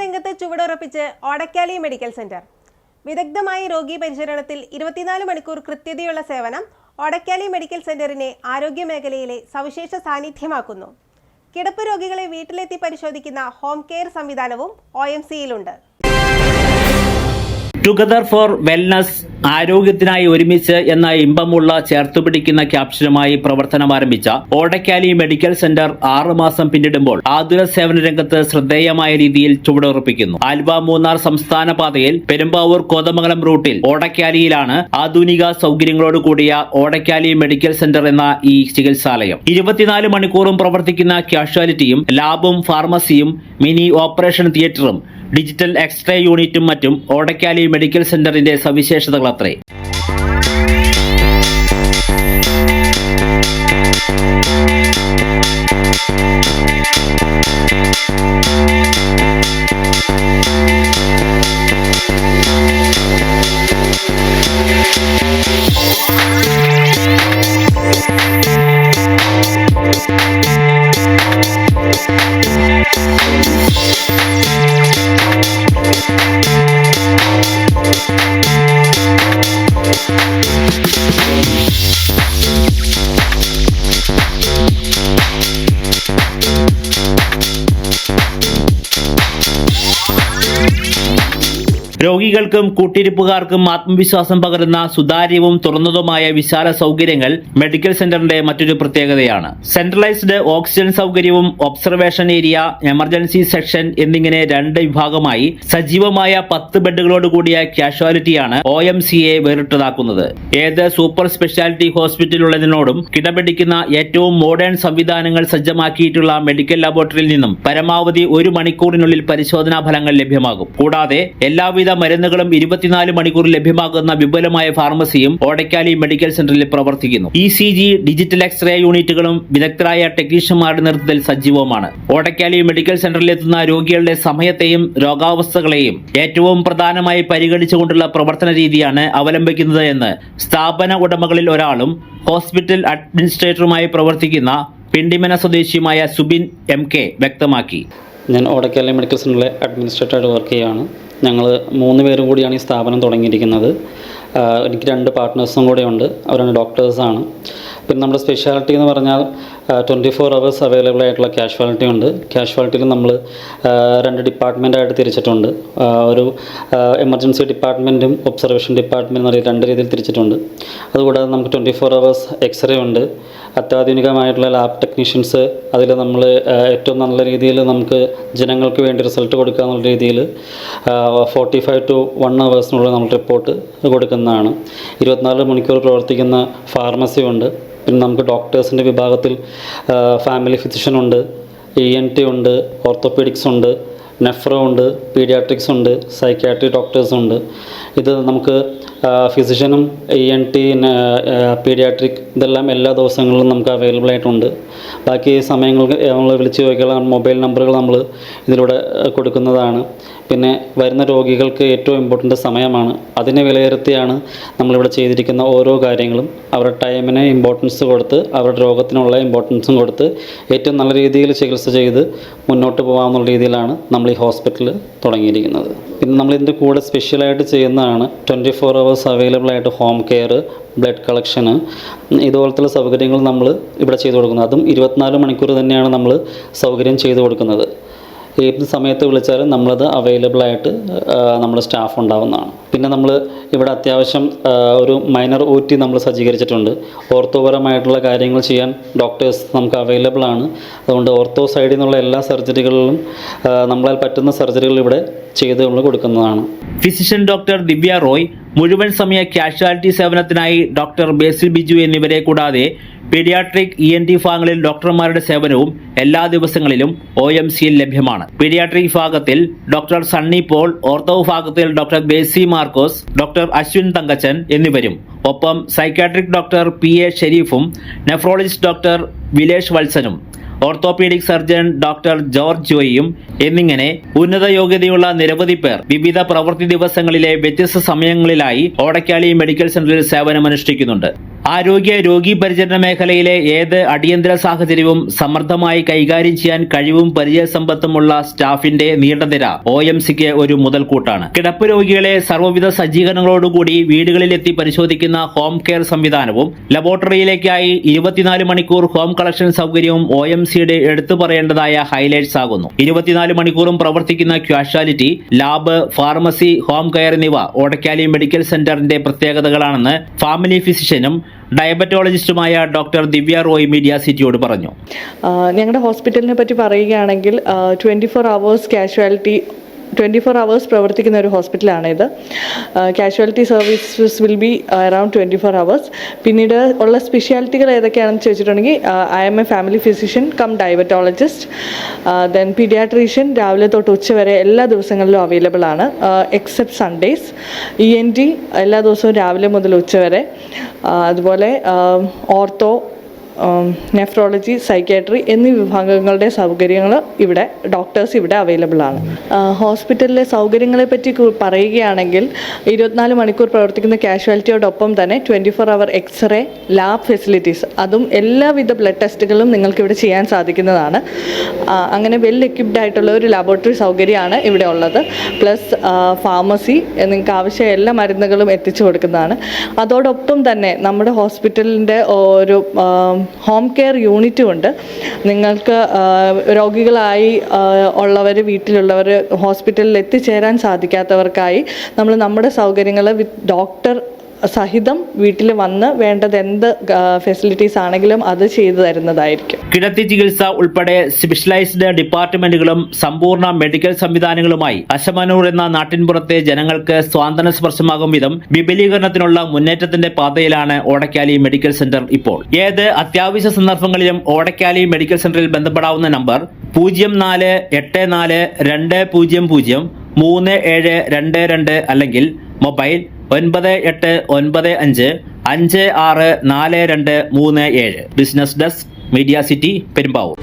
രംഗത്ത് ചുവടുറപ്പിച്ച് Odakkali medical centre. വിദഗ്ധമായ രോഗി പരിചരണത്തിൽ ഇരുപത്തിനാല് മണിക്കൂർ കൃത്യതയുള്ള സേവനം ഓടക്കാലി മെഡിക്കൽ സെന്ററിനെ ആരോഗ്യ മേഖലയിലെ സവിശേഷ സാന്നിധ്യമാക്കുന്നു. കിടപ്പ് രോഗികളെ വീട്ടിലെത്തി പരിശോധിക്കുന്ന ഹോം കെയർ സംവിധാനവും ഒ എം സിയിലുണ്ട് ടുഗദർ ഫോർ വെൽനസ് ആരോഗ്യത്തിനായി ഒരുമിച്ച് എന്ന ഇമ്പമുള്ള ചേർത്തു പിടിക്കുന്ന ക്യാപ്ഷനുമായി പ്രവർത്തനം ആരംഭിച്ച ഓടക്കാലി മെഡിക്കൽ സെന്റർ ആറു മാസം പിന്നിടുമ്പോൾ ആതുര സേവന രംഗത്ത് ശ്രദ്ധേയമായ രീതിയിൽ ചുവടുറപ്പിക്കുന്നു. ആൽബ മൂന്നാർ സംസ്ഥാന പാതയിൽ പെരുമ്പാവൂർ കോതമംഗലം റൂട്ടിൽ ഓടക്കാലിയിലാണ് ആധുനിക സൗകര്യങ്ങളോട് കൂടിയ ഓടക്കാലി മെഡിക്കൽ സെന്റർ എന്ന ഈ ചികിത്സാലയം. ഇരുപത്തിനാല് മണിക്കൂറും പ്രവർത്തിക്കുന്ന കാഷ്വാലിറ്റിയും ലാബും ഫാർമസിയും മിനി ഓപ്പറേഷൻ തിയേറ്ററും ഡിജിറ്റൽ എക്സ്റേ യൂണിറ്റും മറ്റും ഓടക്കാലി മെഡിക്കൽ സെന്ററിന്റെ സവിശേഷതകളത്രേ രോഗികൾക്കും കൂട്ടിരിപ്പുകാർക്കും ആത്മവിശ്വാസം പകരുന്ന സുതാര്യവും തുറന്നതുമായ വിശാല സൗകര്യങ്ങൾ മെഡിക്കൽ സെന്ററിന്റെ മറ്റൊരു പ്രത്യേകതയാണ്. സെൻട്രലൈസ്ഡ് ഓക്സിജൻ സൗകര്യവും ഒബ്സർവേഷൻ ഏരിയ എമർജൻസി സെക്ഷൻ എന്നിങ്ങനെ രണ്ട് വിഭാഗമായി സജീവമായ പത്ത് ബെഡുകളോട് കൂടിയ കാഷ്വാലിറ്റിയാണ് ഒ എം സിയെ വേറിട്ടതാക്കുന്നത്. ഏത് സൂപ്പർ സ്പെഷ്യാലിറ്റി ഹോസ്പിറ്റലുള്ളതിനോടും കിടപിടിക്കുന്ന ഏറ്റവും മോഡേൺ സംവിധാനങ്ങൾ സജ്ജമാക്കിയിട്ടുള്ള മെഡിക്കൽ ലബോറട്ടറിയിൽ നിന്നും പരമാവധി ഒരു മണിക്കൂറിനുള്ളിൽ പരിശോധനാ ഫലങ്ങൾ ലഭ്യമാകും. കൂടാതെ എല്ലാവിധ മരുന്നുകളും ഇരുപത്തിനാല് മണിക്കൂർ ലഭ്യമാകുന്ന വിപുലമായ ഫാർമസിയും ഓടക്കാലി മെഡിക്കൽ സെന്ററിൽ പ്രവർത്തിക്കുന്നു. E C G digital x ray യൂണിറ്റുകളും വിദഗ്ധരായ ടെക്നീഷ്യന്മാരുടെ നേതൃത്വത്തിൽ സജീവമാണ് ഓടക്കാലി മെഡിക്കൽ സെന്ററിൽ എത്തുന്ന രോഗികളുടെ സമയത്തെയും രോഗാവസ്ഥകളെയും ഏറ്റവും പ്രധാനമായി പരിഗണിച്ചുകൊണ്ടുള്ള പ്രവർത്തന രീതിയാണ് അവലംബിക്കുന്നത് എന്ന് സ്ഥാപന ഉടമകളിൽ ഒരാളും ഹോസ്പിറ്റൽ അഡ്മിനിസ്ട്രേറ്ററുമായി പ്രവർത്തിക്കുന്ന പിണ്ടിമന സ്വദേശിയുമായ സുബിൻ എം കെ വ്യക്തമാക്കി. ഞാൻ ഓടക്കാലി മെഡിക്കൽ സെന്ററിലെ അഡ്മിനിസ്ട്രേറ്ററായിട്ട് വർക്ക് ചെയ്യുകയാണ്. ഞങ്ങൾ മൂന്ന് പേരും കൂടിയാണ് ഈ സ്ഥാപനം തുടങ്ങിയിരിക്കുന്നത്. എനിക്ക് രണ്ട് പാർട്ട്നേഴ്സും കൂടെ ഉണ്ട് അവരാണ് ഡോക്ടേഴ്സാണ് പിന്നെ നമ്മുടെ സ്പെഷ്യാലിറ്റി എന്ന് പറഞ്ഞാൽ ട്വന്റി ഫോർ അവേഴ്സ് അവൈലബിൾ ആയിട്ടുള്ള കാഷ്വാലിറ്റി ഉണ്ട്. കാഷ്വാലിറ്റിയിൽ നമ്മൾ രണ്ട് ഡിപ്പാർട്ട്മെന്റായിട്ട് തിരിച്ചിട്ടുണ്ട്. ഒരു എമർജൻസി ഡിപ്പാർട്ട്മെന്റും ഒബ്സർവേഷൻ ഡിപ്പാർട്ട്മെന്റ് എന്ന് രണ്ട് രീതിയിൽ തിരിച്ചിട്ടുണ്ട്. അതുകൂടാതെ നമുക്ക് ട്വന്റി ഫോർ അവേഴ്സ് എക്സ്റേ ഉണ്ട്. അത്യാധുനികമായിട്ടുള്ള ലാബ് ടെക്നീഷ്യൻസ് അതിൽ നമ്മൾ ഏറ്റവും നല്ല രീതിയിൽ നമുക്ക് ജനങ്ങൾക്ക് വേണ്ടി റിസൾട്ട് കൊടുക്കുക എന്നുള്ള രീതിയിൽ ഫോർട്ടി ഫൈവ് ടു വൺ അവേഴ്സിനുള്ളിൽ നമ്മൾ റിപ്പോർട്ട് കൊടുക്കുന്നതാണ്. ഇരുപത്തിനാല് മണിക്കൂർ പ്രവർത്തിക്കുന്ന ഫാർമസി ഉണ്ട്. പിന്നെ നമുക്ക് ഡോക്ടേഴ്സിന്റെ വിഭാഗത്തിൽ ഫാമിലി ഫിസിഷ്യൻ ഉണ്ട് ഇ എൻ ടി ഉണ്ട് ഓർത്തോപീഡിക്സ് ഉണ്ട് നെഫ്രോ ഉണ്ട് പീഡിയാട്രിക്സ് ഉണ്ട് സൈക്യാട്രി ഡോക്ടേഴ്സ് ഉണ്ട്. ഇത് നമുക്ക് ഫിസിഷ്യനും ഇ എൻ ടി പീഡിയാട്രിക് ഇതെല്ലാം എല്ലാ ദിവസങ്ങളിലും നമുക്ക് അവൈലബിൾ ആയിട്ടുണ്ട്. ബാക്കി സമയങ്ങൾക്ക് നമ്മൾ വിളിച്ച് ചോദിക്കാനുള്ള മൊബൈൽ നമ്പറുകൾ നമ്മൾ ഇതിലൂടെ കൊടുക്കുന്നതാണ്. പിന്നെ വരുന്ന രോഗികൾക്ക് ഏറ്റവും ഇമ്പോർട്ടന്റ് സമയമാണ്. അതിനെ വിലയിരുത്തിയാണ് നമ്മളിവിടെ ചെയ്തിരിക്കുന്ന ഓരോ കാര്യങ്ങളും. അവരുടെ ടൈമിന് ഇമ്പോർട്ടൻസ് കൊടുത്ത് അവരുടെ രോഗത്തിനുള്ള ഇമ്പോർട്ടൻസും കൊടുത്ത് ഏറ്റവും നല്ല രീതിയിൽ ചികിത്സ ചെയ്ത് മുന്നോട്ട് പോകാമെന്നുള്ള രീതിയിലാണ് നമ്മൾ ഈ ഹോസ്പിറ്റൽ തുടങ്ങിയിരിക്കുന്നത്. പിന്നെ നമ്മൾ ഇതിന്റെ കൂടെ സ്പെഷ്യലായിട്ട് ചെയ്യുന്നതാണ് ട്വന്റി ഫോർ അവേഴ്സ് അവൈലബിൾ ആയിട്ട് ഹോം കെയർ ബ്ലഡ് കളക്ഷന് ഇതുപോലത്തെ സൗകര്യങ്ങൾ നമ്മൾ ഇവിടെ ചെയ്തു കൊടുക്കുന്നത്. അതും ഇരുപത്തിനാല് മണിക്കൂർ തന്നെയാണ് നമ്മൾ സൗകര്യം ചെയ്തു കൊടുക്കുന്നത്. ഏത് സമയത്ത് വിളിച്ചാലും നമ്മളത് അവൈലബിൾ ആയിട്ട് നമ്മുടെ സ്റ്റാഫ് ഉണ്ടാവുന്നതാണ്. പിന്നെ നമ്മൾ ഇവിടെ അത്യാവശ്യം ഒരു മൈനർ ഒ ടി നമ്മൾ സജ്ജീകരിച്ചിട്ടുണ്ട്. ഓർത്തോപരമായിട്ടുള്ള കാര്യങ്ങൾ ചെയ്യാൻ ഡോക്ടേഴ്സ് നമുക്ക് അവൈലബിൾ ആണ്. അതുകൊണ്ട് ഓർത്തോ സൈഡിൽ നിന്നുള്ള എല്ലാ സർജറികളിലും നമ്മളാൽ പറ്റുന്ന സർജറികൾ ഇവിടെ ചെയ്ത് നമ്മൾ കൊടുക്കുന്നതാണ്. ഫിസിഷ്യൻ ഡോക്ടർ ദിവ്യ റോയ് മുഴുവൻ സമയ കാഷ്വാലിറ്റി സേവനത്തിനായി ഡോക്ടർ ബേസിൽ ബിജു എന്നിവരെ കൂടാതെ പീഡിയാട്രിക് ഇ എൻ ടി വിഭാഗങ്ങളിൽ ഡോക്ടർമാരുടെ സേവനവും എല്ലാ ദിവസങ്ങളിലും ഒ എം സിയിൽ ലഭ്യമാണ്. പീഡിയാട്രിക് വിഭാഗത്തിൽ ഡോക്ടർ സണ്ണി പോൾ ഓർത്തോ വിഭാഗത്തിൽ ഡോക്ടർ ബേസി മാർക്കോസ് ഡോക്ടർ അശ്വിൻ തങ്കച്ചൻ എന്നിവരും. ഒപ്പം സൈക്കാട്രിക് ഡോക്ടർ പി എ ഷെരീഫും നെഫ്രോളജിസ്റ്റ് ഡോക്ടർ വിലേഷ് വത്സനും ഓർത്തോപീഡിക് സർജൻ ഡോക്ടർ ജോർജ് ജോയിയും എന്നിങ്ങനെ ഉന്നത യോഗ്യതയുള്ള നിരവധി പേർ വിവിധ പ്രവൃത്തി ദിവസങ്ങളിലെ വ്യത്യസ്ത സമയങ്ങളിലായി ഓടക്കാളി മെഡിക്കൽ സെന്ററിൽ സേവനമനുഷ്ഠിക്കുന്നുണ്ട്. ആരോഗ്യ രോഗി പരിചരണ മേഖലയിലെ ഏത് അടിയന്തര സാഹചര്യവും സമർത്ഥമായി കൈകാര്യം ചെയ്യാൻ കഴിവും പരിചയസമ്പത്തുമുള്ള സ്റ്റാഫിന്റെ നീണ്ട നിര ഒ എം സിക്ക് ഒരു മുതൽക്കൂട്ടാണ്. കിടപ്പ് രോഗികളെ സർവവിധ സജ്ജീകരണങ്ങളോടുകൂടി വീടുകളിലെത്തി പരിശോധിക്കുന്ന ഹോം കെയർ സംവിധാനവും ലബോറട്ടറിയിലേക്കായി ഇരുപത്തിനാല് മണിക്കൂർ ഹോം കളക്ഷൻ സൗകര്യവും ഒ എം സിയുടെ എടുത്തു പറയേണ്ടതായ ഹൈലൈറ്റ്സ് ആകുന്നു. ഇരുപത്തിനാല് മണിക്കൂറും പ്രവർത്തിക്കുന്ന casualty lab pharmacy home care എന്നിവ ഓടക്കാലി മെഡിക്കൽ സെന്ററിന്റെ പ്രത്യേകതകളാണെന്ന് ഫാമിലി ഫിസിഷ്യനും ഡയബറ്റോളജിസ്റ്റുമായ ഡോക്ടർ ദിവ്യ റോയ് മീഡിയ സിറ്റിയോട് പറഞ്ഞു. ഞങ്ങളുടെ ഹോസ്പിറ്റലിനെ പറ്റി പറയുകയാണെങ്കിൽ twenty four hours casualty twenty four hours പ്രവർത്തിക്കുന്ന ഒരു ഹോസ്പിറ്റലാണ് ഇത്. Casualty services will be around twenty four hours. പിന്നീട് ഉള്ള സ്പെഷ്യാലിറ്റികൾ ഏതൊക്കെയാണെന്ന് ചോദിച്ചിട്ടുണ്ടെങ്കിൽ I M A family physician cum diabetologist then paediatrician രാവിലെ തൊട്ട് ഉച്ച വരെ എല്ലാ ദിവസങ്ങളിലും അവൈലബിൾ ആണ്. Except Sundays E N T എല്ലാ ദിവസവും രാവിലെ മുതൽ ഉച്ച വരെ. അതുപോലെ ഓർത്തോ നെഫ്രോളജി സൈക്യാട്രി എന്നീ വിഭാഗങ്ങളുടെ സൗകര്യങ്ങൾ ഇവിടെ ഡോക്ടേഴ്സ് ഇവിടെ അവൈലബിൾ ആണ്. ഹോസ്പിറ്റലിലെ സൗകര്യങ്ങളെ പറ്റി പറയുകയാണെങ്കിൽ ഇരുപത്തിനാല് മണിക്കൂർ പ്രവർത്തിക്കുന്ന കാഷ്വാലിറ്റിയോടൊപ്പം തന്നെ twenty four hour x ray lab facilities അതും എല്ലാവിധ ബ്ലഡ് ടെസ്റ്റുകളും നിങ്ങൾക്ക് ഇവിടെ ചെയ്യാൻ സാധിക്കുന്നതാണ്. അങ്ങനെ വെൽ എക്യുപ്ഡ് ആയിട്ടുള്ള ഒരു ലബോറട്ടറി സൗകര്യമാണ് ഇവിടെ ഉള്ളത്. പ്ലസ് ഫാർമസി നിങ്ങൾക്ക് ആവശ്യമായ എല്ലാ മരുന്നുകളും എത്തിച്ചു കൊടുക്കുന്നതാണ്. അതോടൊപ്പം തന്നെ നമ്മുടെ ഹോസ്പിറ്റലിന്റെ ഒരു ഹോം കെയർ യൂണിറ്റും ഉണ്ട്. നിങ്ങൾക്ക് രോഗികളായി ഉള്ളവർ വീട്ടിലുള്ളവർ ഹോസ്പിറ്റലിൽ എത്തിച്ചേരാൻ സാധിക്കാത്തവർക്കായി നമ്മൾ നമ്മുടെ സൗകര്യങ്ങൾ വിത്ത് ഡോക്ടർ സഹിതം വീട്ടിൽ വന്ന് വേണ്ടത് എന്ത് ഫെസിലിറ്റീസ് ആണെങ്കിലും അത് ചെയ്തു തരുന്നതായിരിക്കും. കിടത്തി ചികിത്സ ഉൾപ്പെടെ സ്പെഷ്യലൈസ്ഡ് ഡിപ്പാർട്ട്മെന്റുകളും സമ്പൂർണ മെഡിക്കൽ സംവിധാനങ്ങളുമായി അശമനൂർ എന്ന നാട്ടിൻപുറത്തെ ജനങ്ങൾക്ക് സ്വാതന്ത്ര്യ സ്പർശമാകും വിധം വിപുലീകരണത്തിനുള്ള മുന്നേറ്റത്തിന്റെ പാതയിലാണ് ഓടക്കാലി മെഡിക്കൽ സെന്റർ ഇപ്പോൾ. ഏത് അത്യാവശ്യ സന്ദർഭങ്ങളിലും ഓടക്കാലി മെഡിക്കൽ സെന്ററിൽ ബന്ധപ്പെടാവുന്ന നമ്പർ പൂജ്യം നാല് എട്ട് നാല് രണ്ട് പൂജ്യം പൂജ്യം മൂന്ന് ഏഴ് രണ്ട് രണ്ട് അല്ലെങ്കിൽ മൊബൈൽ ഒൻപത് എട്ട് ഒൻപത് അഞ്ച് അഞ്ച് ആറ് നാല് രണ്ട് മൂന്ന് ഏഴ്. Business desk media city Perumbavoor.